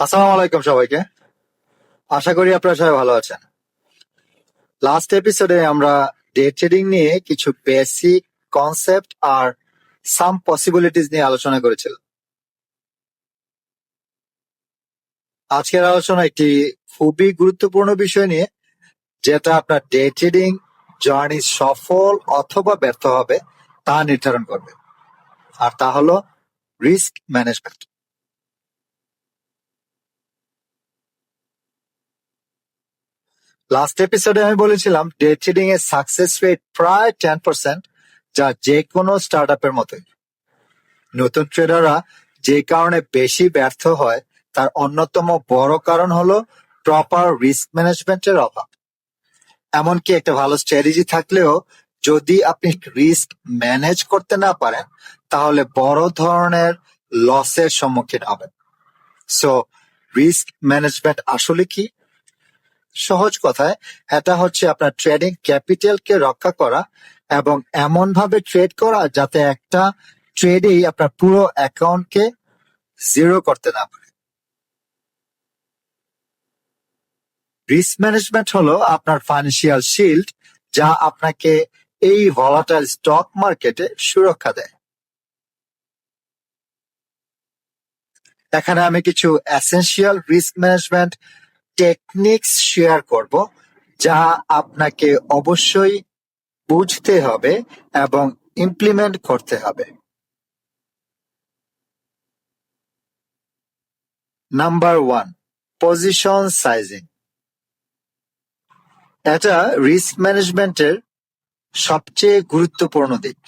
আসসালামু আলাইকুম সবাইকে। আশা করি আপনারা সবাই ভালো আছেন। লাস্ট এপিসোডে আমরা ডে ট্রেডিং নিয়ে কিছু বেসিক কনসেপ্ট আর সাম পসিবিলিটিস নিয়ে আলোচনা করেছিলাম। আজকের আলোচনা একটি খুবই গুরুত্বপূর্ণ বিষয় নিয়ে, যেটা আপনার ডে ট্রেডিং জার্নি সফল অথবা ব্যর্থ হবে তা নির্ধারণ করবে। আর তা হলো রিস্ক ম্যানেজমেন্ট লাস্ট এপিসোডে আমি বলেছিলাম ডে ট্রেডিং এর সাকসেস রেট প্রায় টেন পার্সেন্ট যা যে কোনো স্টার্ট আপের মতোই। নতুন ট্রেডাররা যে কারণে বেশি ব্যর্থ হয়, তার অন্যতম বড় কারণ হলো প্রপার রিস্ক ম্যানেজমেন্টের অভাব। এমনকি একটা ভালো স্ট্র্যাটেজি থাকলেও যদি আপনি রিস্ক ম্যানেজ করতে না পারেন, তাহলে বড় ধরনের লসের সম্মুখীন হবেন। সো রিস্ক ম্যানেজমেন্ট আসলে কি? সহজ কথায়, এটা হচ্ছে আপনার ট্রেডিং ক্যাপিটালকে রক্ষা করা এবং এমন ভাবে ট্রেড করা যাতে একটা ট্রেডেই আপনার পুরো অ্যাকাউন্টকে জিরো করতে না পারে। রিস্ক ম্যানেজমেন্ট হলো আপনার ফাইন্যান্সিয়াল শিল্ড যা আপনাকে এই ভলাটাইল স্টক মার্কেটে সুরক্ষা দেয়। এখানে আমি কিছু essential risk management techniques share করব, যা আপনাকে অবশ্যই বুঝতে হবে এবং ইমপ্লিমেন্ট করতে হবে। নাম্বার ওয়ান পজিশন সাইজিং এটা রিস্ক ম্যানেজমেন্টের সবচেয়ে গুরুত্বপূর্ণ দিক।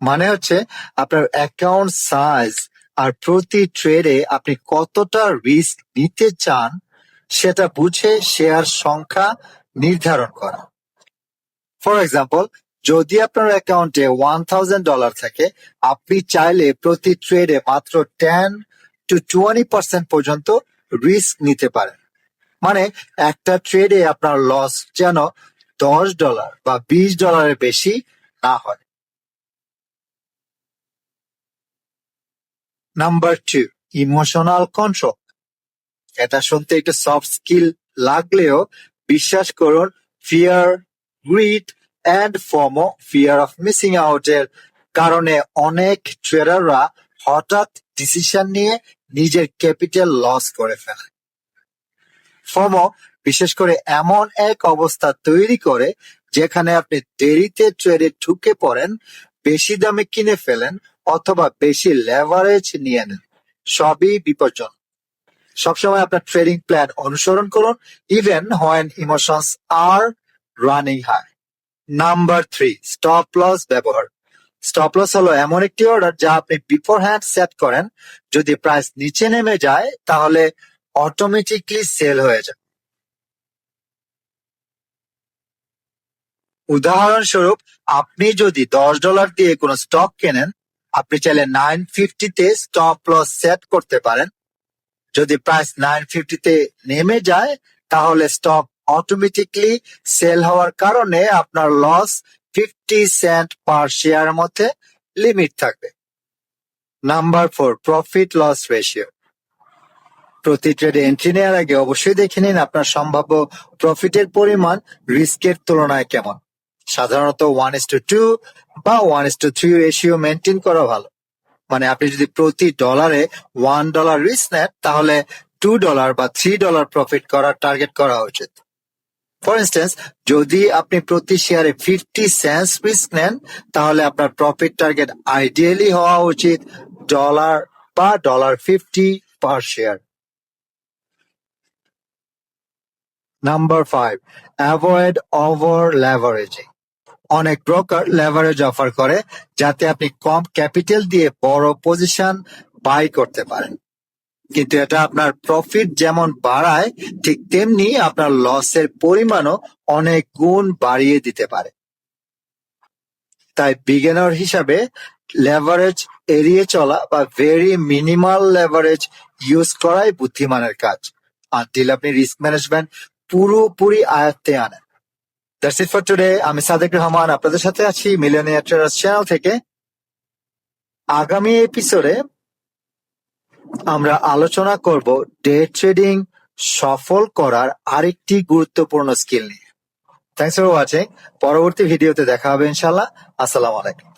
মানে হচ্ছে আপনার অ্যাকাউন্ট সাইজ আর প্রতি ট্রেডে আপনি কতটা রিস্ক নিতে চান সেটা বুঝে শেয়ার সংখ্যা নির্ধারণ করা। ফর এক্সাম্পল যদি আপনার অ্যাকাউন্টে ওয়ান থাউজেন্ড ডলার থাকে, আপনি চাইলে প্রতি ট্রেডে মাত্র টেন টু টোয়েন্টি পার্সেন্ট পর্যন্ত রিস্ক নিতে পারেন। মানে একটা ট্রেডে আপনার লস যেন দশ ডলার বা বিশ ডলারের বেশি না হয়। নাম্বার টু ইমোশনাল কন্ট্রোল এটা শুনতে একটু সফট স্কিল লাগলেও বিশ্বাস করুন fear greed and FOMO fear of missing out এর কারণে অনেক ট্রেডাররা হঠাৎ ডিসিশন নিয়ে নিজের ক্যাপিটাল লস করে ফেলে। ফর্মো বিশেষ করে এমন এক অবস্থা তৈরি করে যেখানে আপনি দেরিতে ট্রেডে ঢুকে পড়েন, বেশি দামে কিনে ফেলেন অথবা বেশি লেভারেজ নিয়ে নেন। সবই বিপজ্জনক। সবসময় আপনার ট্রেডিং প্ল্যান অনুসরণ করুন even when emotions are running high number three stop loss ব্যবহার। স্টপ লস হলো এমন একটি অর্ডার যা আপনি বিফোর হ্যান্ড সেট করেন। যদি প্রাইস নিচে নেমে যায়, তাহলে অটোমেটিকলি সেল হয়ে যায়। উদাহরণস্বরূপ, আপনি যদি দশ ডলার দিয়ে কোনো স্টক কেনেন, আপনি চাইলে নাইন ফিফটিতে স্টপ লস সেট করতে পারেন। যদি প্রাইস নাইন ফিফটিতে নেমে যায়, তাহলে স্টক অটোমেটিকলি সেল হওয়ার কারণে আপনার loss fifty cent per share মধ্যে লিমিট থাকবে। Number four profit loss ratio প্রতি ট্রেডে এন্ট্রি নেওয়ার আগে অবশ্যই দেখে নিন আপনার সম্ভাব্য প্রফিটের পরিমাণ রিস্কের তুলনায় কেমন। সাধারণত ওয়ান ইস টু টু বা one is to three ratio maintain করা ভালো। মানে আপনি যদি প্রতি ডলারে ওয়ান ডলার রিস্ক নেন, তাহলে টু ডলার বা থ্রি ডলার প্রফিট করার টার্গেট করা উচিত। ফর ইনস্টেন্স যদি আপনি প্রতি শেয়ারে ফিফটি সেন্স রিস্ক নেন, তাহলে আপনার প্রফিট টার্গেট আইডিয়ালি হওয়া উচিত ডলার বা dollar fifty per share number five avoid over leveraging অনেক ব্রোকার লেভারেজ অফার করে যাতে আপনি কম ক্যাপিটাল দিয়ে বড় পজিশন বাই করতে পারেন। কিন্তু এটা আপনার প্রফিট যেমন বাড়ায়, ঠিক তেমনি আপনার লসের পরিমাণও অনেক গুণ বাড়িয়ে দিতে পারে। তাই বিগিনার হিসাবে লেভারেজ এড়িয়ে চলা বা ভেরি মিনিমাল লেভারেজ ইউজ করাই বুদ্ধিমানের কাজ। আনটিল আপনি রিস্ক ম্যানেজমেন্ট পুরোপুরি আয়ত্তে আনেন। দ্যাটস ইট ফর টুডে আমি সাদেক রহমান আপনাদের সাথে আছি মিলিয়নিয়ার ট্রেডার্স চ্যানেল থেকে। আগামী এপিসোডে আমরা আলোচনা করব ডে ট্রেডিং সফল করার আরেকটি গুরুত্বপূর্ণ স্কিল নিয়ে। থ্যাংকস ফর ওয়াচিং পরবর্তী ভিডিওতে দেখা হবে ইনশাল্লাহ আসসালাম আলাইকুম।